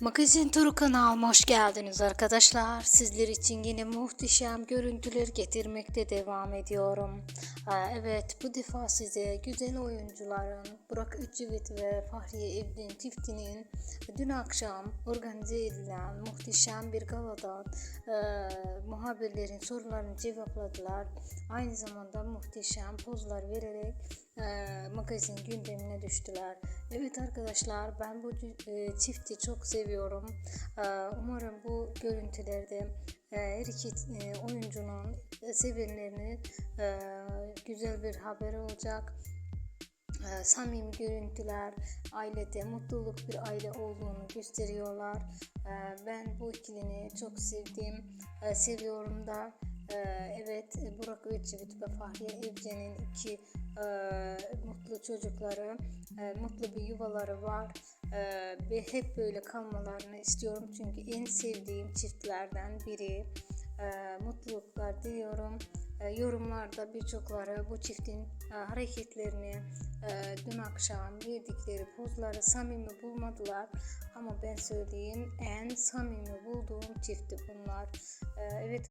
Magazin Turu kanalıma hoş geldiniz arkadaşlar. Sizler için yine muhteşem görüntüler getirmekte devam ediyorum. Aa, Evet bu defa size güzel oyuncuların Burak Öcevit ve Fahriye Evlin çiftinin dün akşam organize edilen muhteşem bir galadan e, muhabirlerin sorularını cevapladılar. Aynı zamanda muhteşem pozlar vererek e, magazin gündemine düştüler. Evet arkadaşlar ben bu e, çifti çok seviyorum. E, umarım bu görüntülerde e, her iki oyuncunun sevenlerini e, güzel bir haber olacak. Samimi görüntüler, ailede mutluluk bir aile olduğunu gösteriyorlar. Ben bu ikilini çok sevdim, e, seviyorum da. Evet, Burak Öçivit ve Fahriye Evcen'in iki mutlu çocukları, e, mutlu bir yuvaları var. E, ve hep böyle kalmalarını istiyorum çünkü en sevdiğim çiftlerden biri. E, mutluluklar diliyorum. E, yorumlarda birçokları bu çiftin e, hareketlerini e, dün akşam verdikleri pozları samimi bulmadılar ama ben söyleyeyim en samimi bulduğum çifti bunlar. E, evet